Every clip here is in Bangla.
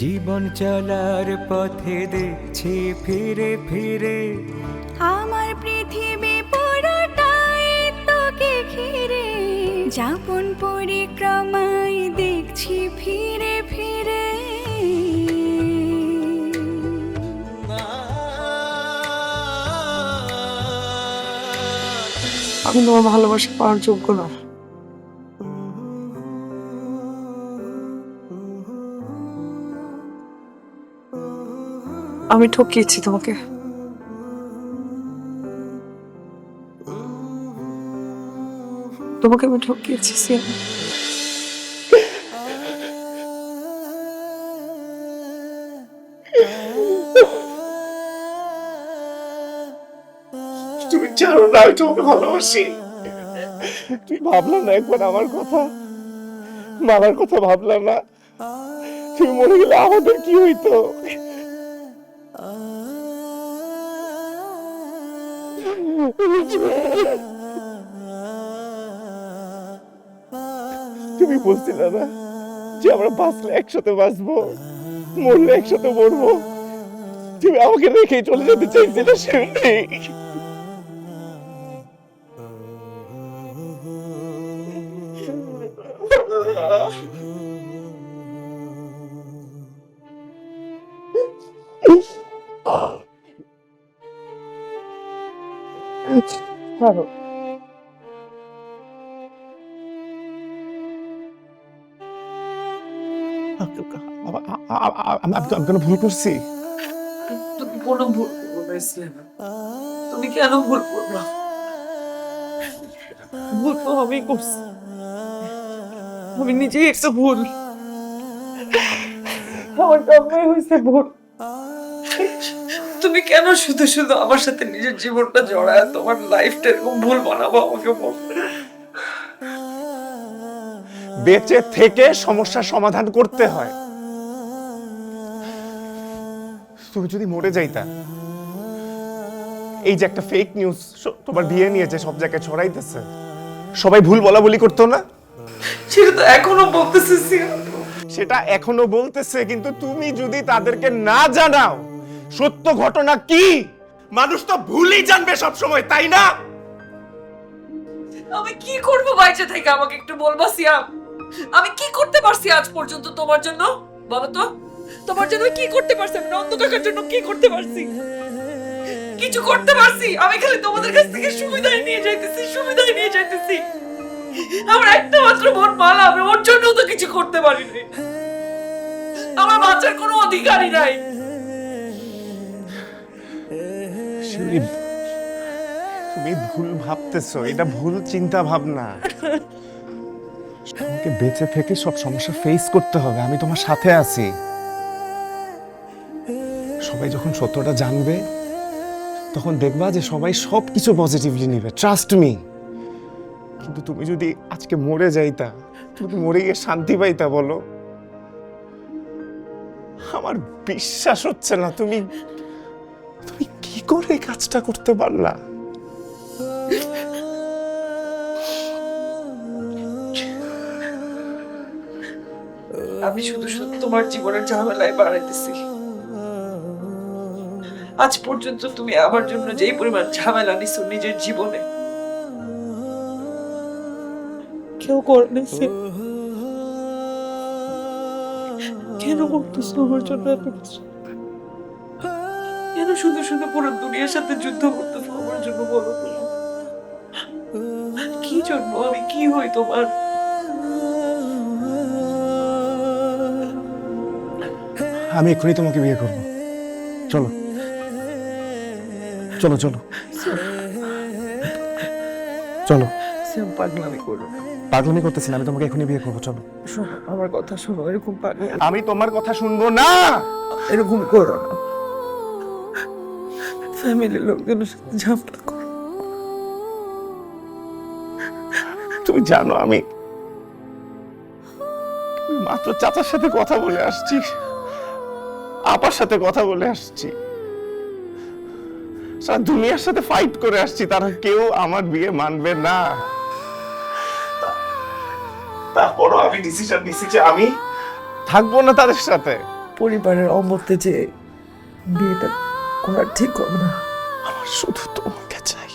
জীবন চলার পথে দেখছি ফিরে ফিরে। আমার পৃথিবী পুরোটাই তোকে ঘিরে। যাপন পরিক্রমায় দেখছি ফিরে ফিরে। আমি তোমার ভালোবাসা পাওয়ার যোগ্য না। আমি ঠকিয়েছি তোমাকে। তোমাকে আমি ঠকিয়েছি সিয়া তুমি জানো না ভালোবাসি। তুই ভাবলাম না একবার আমার কথা, মামার কথা ভাবলাম না। তুমি মনে গেলে আমাদের কি হইতো? তুমি বলছিলে না যে আমরা বাঁচলে একসাথে বাঁচবো, মরলে একসাথে মরবো। তুমি আমাকে রেখে চলে যেতে চাইছিলে সেমনি পারো আমি আমি কোনো ভুল করছি তুমি কোনো ভুল করব না ইসলাম তুমি কেন ভুল করব ভুল তো আমি করছি আমি নিজেই একটা ভুল আমার জন্মই হয়েছে ভুল তুমি কেন শুধু শুধু আমার সাথে নিজের জীবনটা জড়ায়? তোমার লাইফটা এরকম ভুল বানাবো আমাকে বল। বেঁচে থেকে সমস্যার সমাধান করতে হয়। তুমি যদি মরে যাইতা এই যে একটা ফেক নিউজ তোমার বিয়ে নিয়ে যে সব জায়গায় ছড়াইতেছে। সবাই ভুল বলা বলি করতো না? সেটা তো এখনও বলতেছে সেটা এখনও বলতেছে কিন্তু তুমি যদি তাদেরকে না জানাও সত্য ঘটনা কি? মানুষ তো ভুলই জানবে সব সময় তাই না? আমি কি করব বাইচে থেকে? আমাকে একটু বলবা, সিয়াম? আমি কি করতে পারছি আজ পর্যন্ত তোমার জন্য? বলো তো। তোমার জন্য কি করতে পারছি? আমি নন্দ কাকার জন্য কি করতে পারছি? কিছু করতে পারছি? আমি খালি তোমাদের কাছ থেকে সুবিধাই নিয়ে যাইতেছি, সুবিধাই নিয়ে যাইতেছি। আমার একটা মাত্র বোন মালা আমি ওর জন্য তো কিছু করতে পারিনি। আমার বাচ্চার কোনো অধিকারই নাই। তুমি ভুল ভাবতেছো, এটা ভুল চিন্তা ভাবনা তোমাকে বেঁচে থেকে সব সমস্যা ফেস করতে হবে, আমি তোমার সাথে আছি। সবাই যখন সত্যটা জানবে, তখন দেখবা যে সবাই সব কিছু পজিটিভলি নেবে ট্রাস্ট মি কিন্তু তুমি যদি আজকে মরে যাইতা, তুমি মরে গিয়ে শান্তি পাইতা বলো? আমার বিশ্বাস হচ্ছে না, তুমি তুমি কি করে কাজটা করতে পারলা? আমি শুধু শুধু তোমার জীবনের ঝামেলায় বাড়াইতেছি। আজ পর্যন্ত তুমি আমার জন্য যেই পরিমাণ ঝামেলা নিছো নিজের জীবনে, কেউ করেনি কেন করতেছো আমার জন্য এত কিছু? কেন শুধু শুধু পুরো দুনিয়ার সাথে যুদ্ধ করতেছো আমার জন্য বলো কি জন্য? আমি কি হই তোমার? আমি এক্ষুনি তোমাকে বিয়ে করব। চলো। চলো চলো। চলো। পাগলামি করো পাগলামি করতেছি না আমি তোমাকে এখনই বিয়ে করব চলো। শোনো আমার কথা শোনো এরকম পাগল আমি তোমার কথা শুনব না! এরকম করো না। ফ্যামিলির লোকজনের সাথে ঝামেলা করো। তুমি জানো আমি মাত্র চাচার সাথে কথা বলে আসছি। আপার সাথে কথা বলে আসছি। সারা দুনিয়ার সাথে ফাইট করে আসছি তারা কেউ আমার বিয়ে মানবে না। তারপরও আমি ডিসিশন নিছি যে আমি থাকব না তাদের সাথে। পরিবারের অমতে যে বিয়েটা করা ঠিক হবে না। আমার শুধু তোমাকে চাই।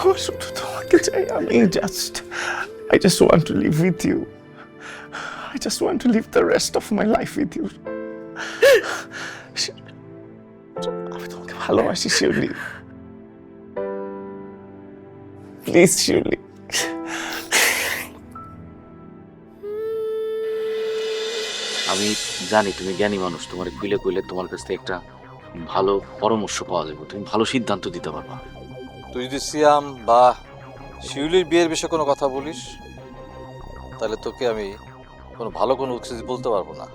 আমার শুধু তোমাকে চাই। আমি just I just want to live with you I just want to live the rest of my life with you আমি তোমাকে ভালোবাসি শিউলি। প্লিজ শিউলি। আমি জানি তুমি জ্ঞানী মানুষ তোমার বিলে কইলে তোমার কাছ থেকে একটা ভালো পরামর্শ পাওয়া যাবে তুমি ভালো সিদ্ধান্ত দিতে পারবা। তুই যদি সিয়াম বা শিউলির বিয়ের বিষয়ে কোনো কথা বলিস তাহলে তোকে আমি কোনো ভালো কোনো উৎস বলতে পারব না।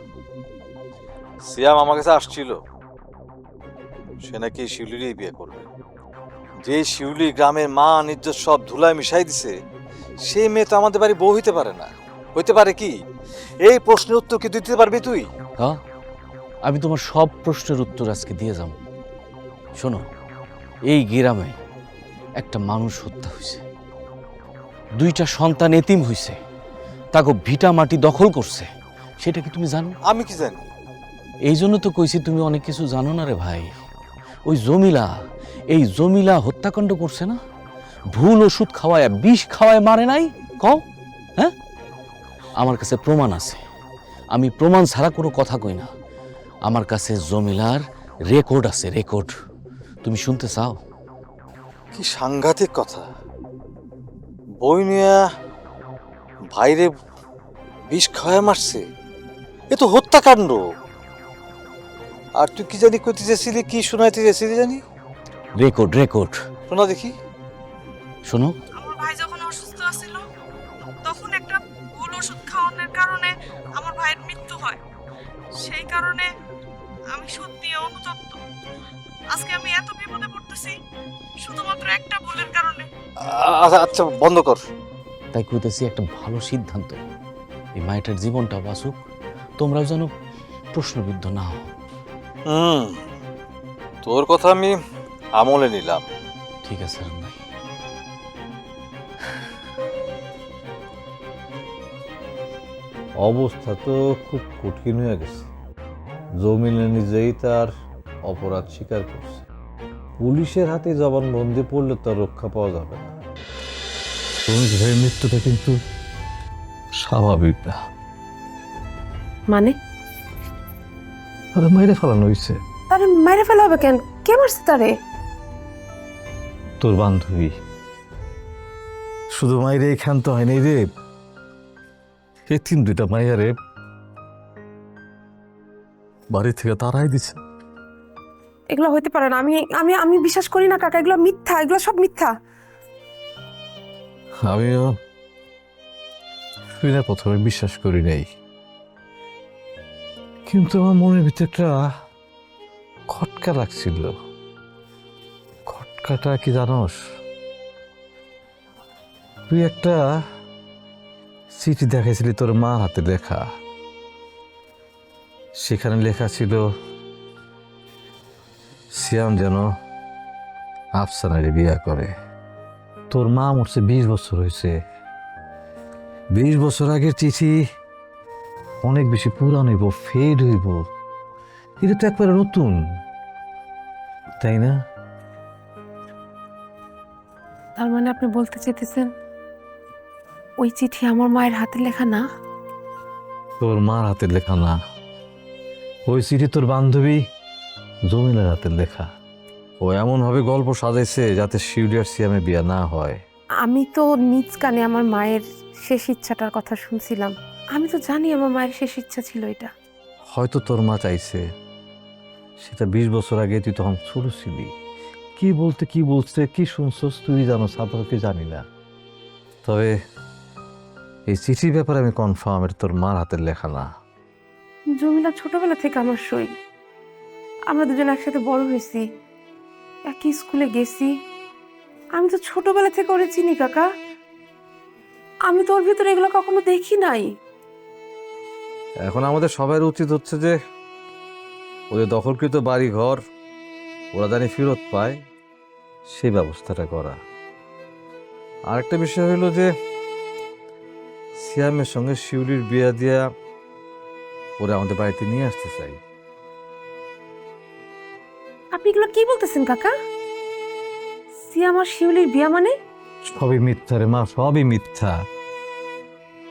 সিয়াম আমার কাছে আসছিল। সে নাকি শিউলিরই বিয়ে করবে। যে শিউলি গ্রামের মা নির্যত সব ধুলায় মিশাই দিছে সেই মেয়ে তো আমাদের বাড়ি বউ হইতে পারে না। হইতে পারে কি? এই প্রশ্নের উত্তর কি দিতে পারবি তুই? হ্যাঁ? আমি তোমার সব প্রশ্নের উত্তর আজকে দিয়ে যাব। শোনো এই গ্রামে একটা মানুষ হত্যা হয়েছে দুইটা সন্তান এতিম হয়েছে তাকে ভিটা মাটি দখল করছে। সেটা কি তুমি জানো? আমি কি জানি? এই জন্য তো কইছি তুমি অনেক কিছু জানো না রে ভাই। ওই জমিলা, এই জমিলা হত্যাকাণ্ড করছে না? ভুল ওষুধ খাওয়ায়, বিষ খাওয়ায় মারে নাই? কও হ্যাঁ? আমার কাছে প্রমাণ আছে। আমি প্রমাণ ছাড়া কোনো কথা কই না। আমার কাছে জমিলার রেকর্ড আছে, রেকর্ড। তুমি শুনতে চাও? কি সাংঘাতিক কথা। বই নিয়ে বাইরে বিষ খাওয়ায় মারছে। এ তো হত্যাকাণ্ড। আর তুই কি জানি করতে চেয়েছিলি কি শোনাইতে চেয়েছিলি জানি? রেকর্ড রেকর্ড শোনা দেখি। শোনো। আমার ভাই যখন অসুস্থ ছিল তখন একটা ভুল ওষুধ খাওয়ানোর কারণে আমার ভাইয়ের মৃত্যু হয়। সেই কারণে আমি সত্যি অনুতপ্ত। আজকে আমি এত বিপদে পড়তেছি শুধুমাত্র একটা ভুলের কারণে। আচ্ছা আচ্ছা বন্ধ কর। তাই কইতেছি একটা ভালো সিদ্ধান্ত। এই মায়েটার জীবনটা বাঁচুক। তোমরাও যেন প্রশ্নবিদ্ধ না হও। হুম। তোর কথা আমি আমলে নিলাম। ঠিক আছে ভাই। অবস্থা তো খুব কঠিন হয়ে গেছে। জমিনে নিজেই তার অপরাধ স্বীকার করছে। পুলিশের হাতে জবানবন্দি পড়লে তার রক্ষা পাওয়া যাবে না। রমেশ ভাইয়ের মৃত্যুটা কিন্তু স্বাভাবিক না। মানে? আরে মাইরে ফেলানো হয়েছে তারে মাইরে ফেলা হবে কেন? কে মারছে তারে? তোর বান্ধবী। শুধু মাইরে ক্ষান্ত হয়নি রে। এই তিন দুইটা মাইয়া রে বাড়ি থেকে তারাই দিছে। এগুলো হইতে পারে না। আমি আমি আমি বিশ্বাস করি না কাকা এগুলো মিথ্যা এগুলো সব মিথ্যা। আমিও শুনে প্রথমে বিশ্বাস করি নাই। কিন্তু আমার মনের ভিতরে একটা খটকা লাগছিল। খটকাটা কি জানোস? তুই একটা চিঠি দেখাইছিলি তোর মার হাতে লেখা। সেখানে লেখা ছিল, সিয়াম যেন আফসানারে বিয়া করে। তোর মা মরছে বিশ বছর হয়েছে। বিশ বছর আগের চিঠি অনেক বেশি পুরান হইব ফেড হইব। এটা তো একবারে নতুন তাই না? তার মানে আপনি বলতে চেতেছেন ওই চিঠি আমার মায়ের হাতে লেখা না? তোর মার হাতের লেখা না। ওই চিঠি তোর বান্ধবী জমিনের হাতের লেখা। ও এমন এমনভাবে গল্প সাজাইছে যাতে শিউলিয়ার সিয়ামে বিয়া না হয়। আমি তো নিজ কানে আমার মায়ের শেষ ইচ্ছাটার কথা শুনছিলাম। আমি তো জানি আমার মায়ের শেষ ইচ্ছা ছিল এটা। হয়তো তোর মা চাইছে সেটা বিশ বছর আগে তুই তখন ছোট ছিলি। কি বলতে কি বলছে কি শুনছস তুই জানো সাপাকে জানি না। তবে এই চিঠির ব্যাপারে আমি কনফার্ম এটা তোর মার হাতের লেখা না। জমিলা ছোটবেলা থেকে আমার সই। আমরা দুজন একসাথে বড় হয়েছি একই স্কুলে গেছি। আমি তো ছোটবেলা থেকে ওরে চিনি কাকা। আমি তো ওর ভিতরে এগুলো কখনো দেখি নাই। এখন আমাদের সবার উচিত হচ্ছে যে ওদের দখলকৃত বাড়ি ঘর ওরা জানি ফেরত পায় সেই ব্যবস্থাটা করা। আরেকটা বিষয় হলো যে সিয়ামের সঙ্গে শিউলির বিয়া দিয়া ওরা আমাদের বাড়িতে নিয়ে আসতে চাই। আপনি এগুলো কি বলতেছেন কাকা? সি আমার শিউলির বিয়া মানে? সবই মিথ্যা রে মা সবই মিথ্যা।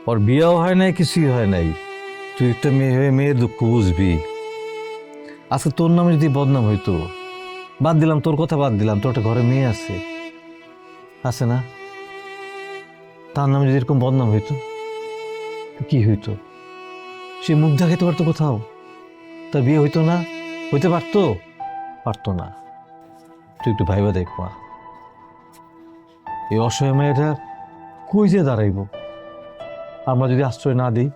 ওর বিয়েও হয় নাই কিছুই হয় নাই। তুই একটা মেয়ে হয়ে মেয়ের দুঃখ বুঝবি। আজকে তোর নামে যদি বদনাম হইতো, বাদ দিলাম, তোর কথা বাদ দিলাম, তোর একটা ঘরে মেয়ে আছে। আছে না? তার নামে যদি এরকম বদনাম হইতো, কি হইতো? সে মুখ দেখাইতে পারতো কোথাও? তার বিয়ে হইতো না? হইতে পারতো? পারতো না। তুই একটু ভাইবা দেখবা এই অসহায় মেয়েটা কই যে দাঁড়াইব? আমরা যদি আশ্রয় না দিই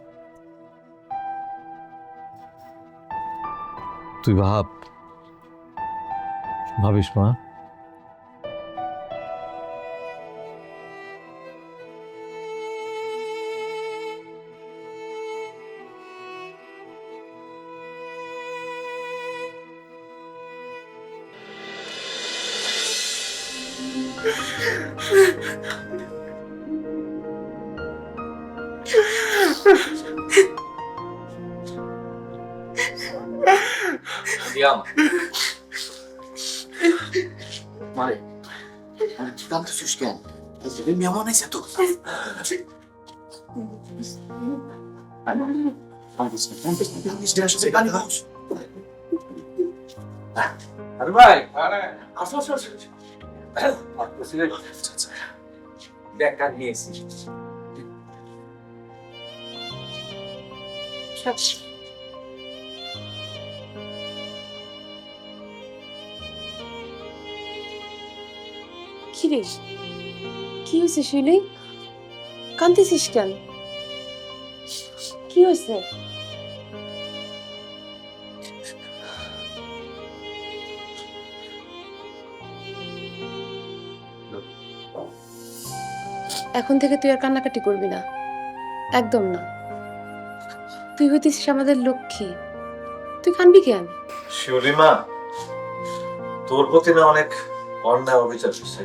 überhaupt. Habe ich mal. আরে কি কাঁদতেছিস কেন এই যে মেহমান এসে তো আরে ভাই আসো আসো আসো দেখ কাজ নিয়েছি কি কি হয়েছে শিউলি কান্দিছিস কেন? কি হয়েছে এখন থেকে তুই আর কান্নাকাটি করবি না। একদম না। তুই হইতেছিস আমাদের লক্ষ্মী। তুই কানবি কেন? শিউলি মা, তোর প্রতি না অনেক অন্যায় অবিচার হচ্ছে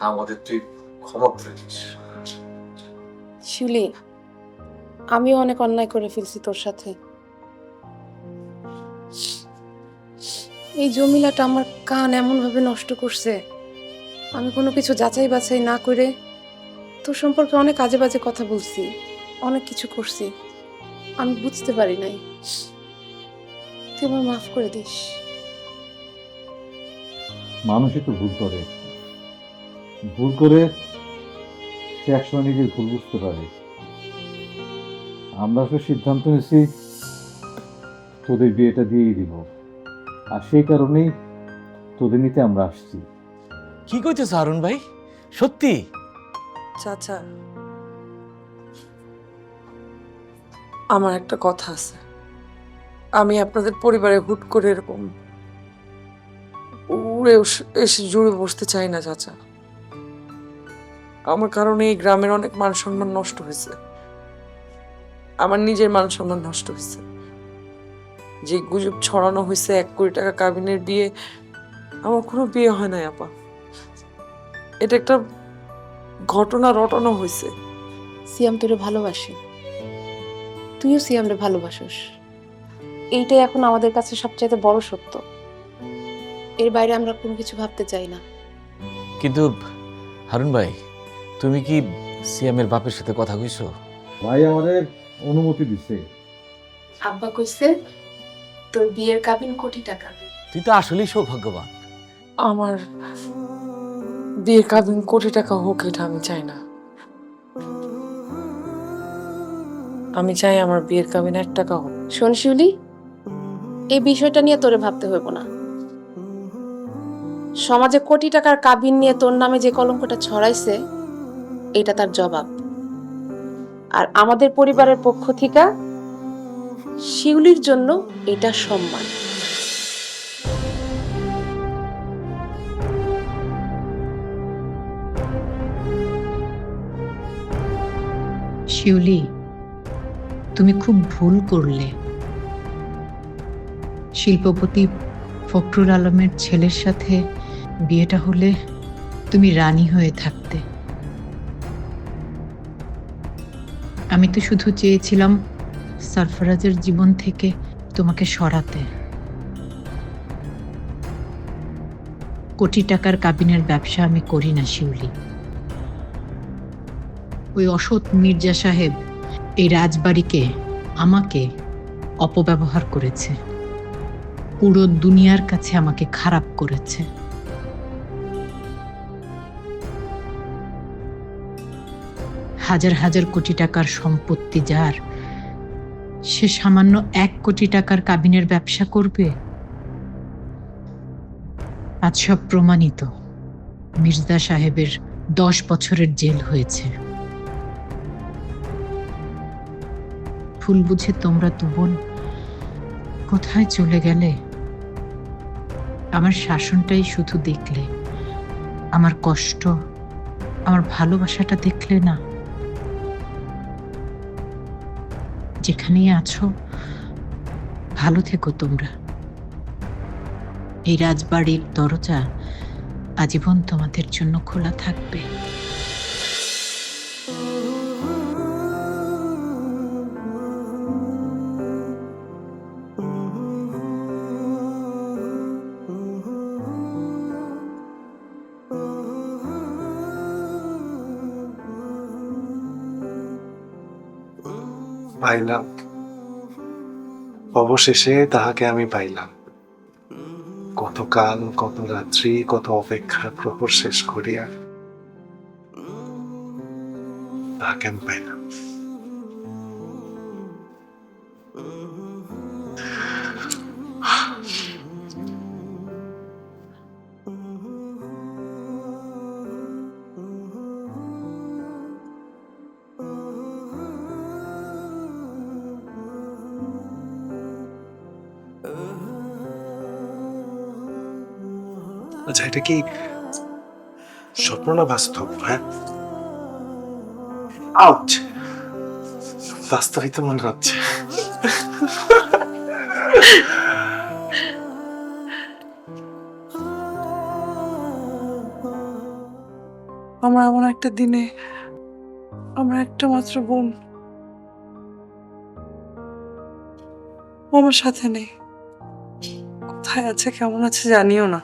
আমাদের তুই ক্ষমা করে দিস। শিউলি আমিও অনেক অন্যায় করে ফেলছি তোর সাথে। এই জমিলাটা আমার কান এমন ভাবে নষ্ট করছে। আমি কোনো কিছু যাচাই বাছাই না করে তোর সম্পর্কে অনেক আজে বাজে কথা বলছি অনেক কিছু করছি। আমি বুঝতে পারি নাই। তুই আমার মাফ করে দিস। মানুষই তো ভুল করে। ভুল করে সে একসময় নিজের ভুল বুঝতে পারে। আমরা তো সিদ্ধান্ত নিয়েছি তোদের বিয়েটা দিয়েই দিব। আর সেই কারণেই তোদের নিতে আমরা আসছি। কি কইতেছ হারুন ভাই? সত্যি? চাচা আমার একটা কথা আছে। আমি আপনাদের পরিবারে হুট করে এরকম উড়ে এসে জুড়ে বসতে চাই না চাচা। আমার কারণে এই গ্রামের অনেক মান সম্মান নষ্ট হয়েছে। আমার নিজের মান সম্মান নষ্ট হয়েছে। যে গুজব ছড়ানো হয়েছে এক কোটি টাকা কাবিনের বিয়ে আমার কোনো বিয়ে হয় নাই আপা। এটা একটা ঘটনা রটানো হয়েছে। সিয়াম তোরে ভালোবাসে। তুইও সিয়ামরে ভালোবাসোস। এইটাই এখন আমাদের কাছে সবচাইতে বড় সত্য। এর বাইরে আমরা কোনো কিছু ভাবতে চাই না। কিন্তু হারুন ভাই তুমি কি সিয়ামের বাপের সাথে কথা কইছো? ভাই আমাদের অনুমতি দিছে। আব্বা কইছে তোর বিয়ের কাবিন কোটি টাকা। তুই তো আসলেই সৌভাগ্যবান। আমার বিয়ের কাবিন কোটি টাকা হোক এটা আমি চাই না। আমি চাই আমার বিয়ের কাবিন এক টাকা হোক। শোন শিউলি এই বিষয়টা নিয়ে তোরে ভাবতে হইব না। সমাজে কোটি টাকার কাবিন নিয়ে তোর নামে যে কলঙ্কটা ছড়াইছে এটা তার জবাব। আর আমাদের পরিবারের পক্ষ থেকে শিউলির জন্য এটা সম্মান। শিউলি, তুমি খুব ভুল করলে। শিল্পপতি ফখরুল আলমের ছেলের সাথে বিয়েটা হলে তুমি রানী হয়ে থাকতে। আমি তো শুধু চেয়েছিলাম সরফরাজের জীবন থেকে তোমাকে সরাতে। কোটি টাকার কাবিনের ব্যবসা আমি করি না, শিউলি। ওই অসৎ মির্জা সাহেব এই রাজবাড়িকে আমাকে অপব্যবহার করেছে। পুরো দুনিয়ার কাছে আমাকে খারাপ করেছে। হাজার হাজার কোটি টাকার সম্পত্তি যার, সে সামান্য এক কোটি টাকার কাবিনের ব্যবসা করবে? আজ সব প্রমাণিত। মির্জা সাহেবের দশ বছরের জেল হয়েছে। ফুল বুঝে তোমরা দুবোন কোথায় চলে গেলে? আমার শাসনটাই শুধু দেখলে, আমার কষ্ট, আমার ভালোবাসাটা দেখলে না। যেখানেই আছো ভালো থেকো তোমরা। এই রাজবাড়ির দরজা আজীবন তোমাদের জন্য খোলা থাকবে। পাইলাম। অবশেষে তাহাকে আমি পাইলাম। কতকাল, কত রাত্রি, কত অপেক্ষার প্রহর শেষ করিয়া তাহাকে আমি পাইলাম। আচ্ছা এটা কি স্বপ্ন না বাস্তব? হ্যাঁ। আউট বাস্তবিক তো মনে হচ্ছে। আমরা এমন একটা দিনে, আমরা একটা মাত্র বোন। আমার সাথে নেই। কোথায় আছে, কেমন আছে জানিও না।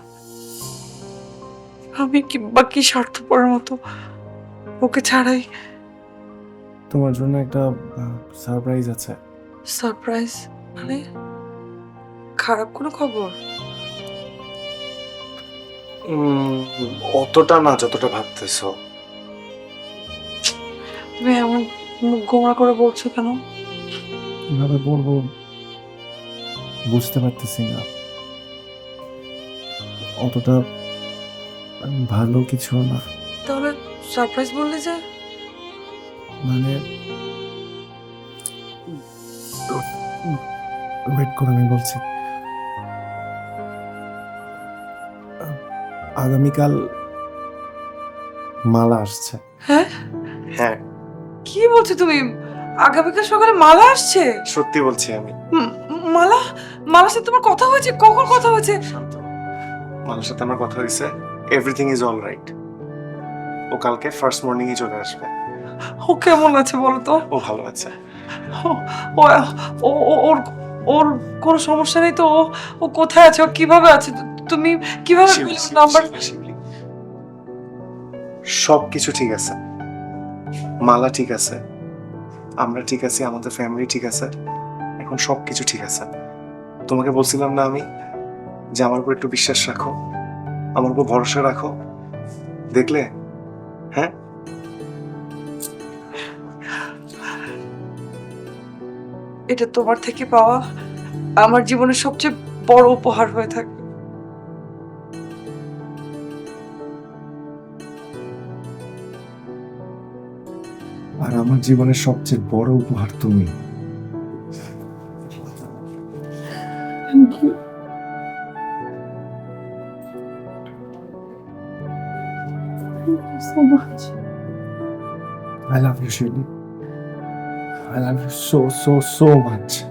আমি কি বা কি স্বার্থপরের মতো ওকে ছাড়াই? তোমার জন্য একটা সারপ্রাইজ আছে। সারপ্রাইজ মানে খারাপ কোনো খবর? অতটা না যতটা ভাবতেছো। তুমি এমন মুখ গোমরা করে বলছো কেন? কীভাবে বলব বুঝতে পারতেছি না। অতটা ভালো কিছু না। তাহলে সারপ্রাইজ বললে যে? মানে ওয়েট করে আমি বলছি। আগামীকাল মালা আসছে। হ্যাঁ? হ্যাঁ। কি বলছো তুমি? আগামীকাল সকালে মালা আসছে? সত্যি বলছি আমি। মালা? মালার সাথে তোমার কথা হয়েছে? কখন কথা হয়েছে? শান্ত। মালার সাথে আমার কথা হয়েছে। এভরিথিং ইজ অল রাইট ও কালকে ফার্স্ট মর্নিংই চলে আসবে। ও কেমন আছে বলো তো? ও ভালো আছে। ও- ও ও- ও- ওর ওর কোনো সমস্যা নেই তো? ও কোথায় আছে? ও কীভাবে আছে? তুমি কীভাবে নাম্বার। সব কিছু ঠিক আছে। মালা ঠিক আছে। আমরা ঠিক আছি আমাদের ফ্যামিলি ঠিক আছে। এখন সব কিছু ঠিক আছে। তোমাকে বলছিলাম না আমি যে আমার উপর একটু বিশ্বাস রাখো। আমার উপর ভরসা রাখো। দেখলে? হ্যাঁ? এটা তোমার থেকে পাওয়া আমার জীবনের সবচেয়ে বড় উপহার হয়ে থাকবে। আর আমার জীবনের সবচেয়ে বড় উপহার তুমি। Thank you so much. I love you, Shirley. I love you so, so, so much.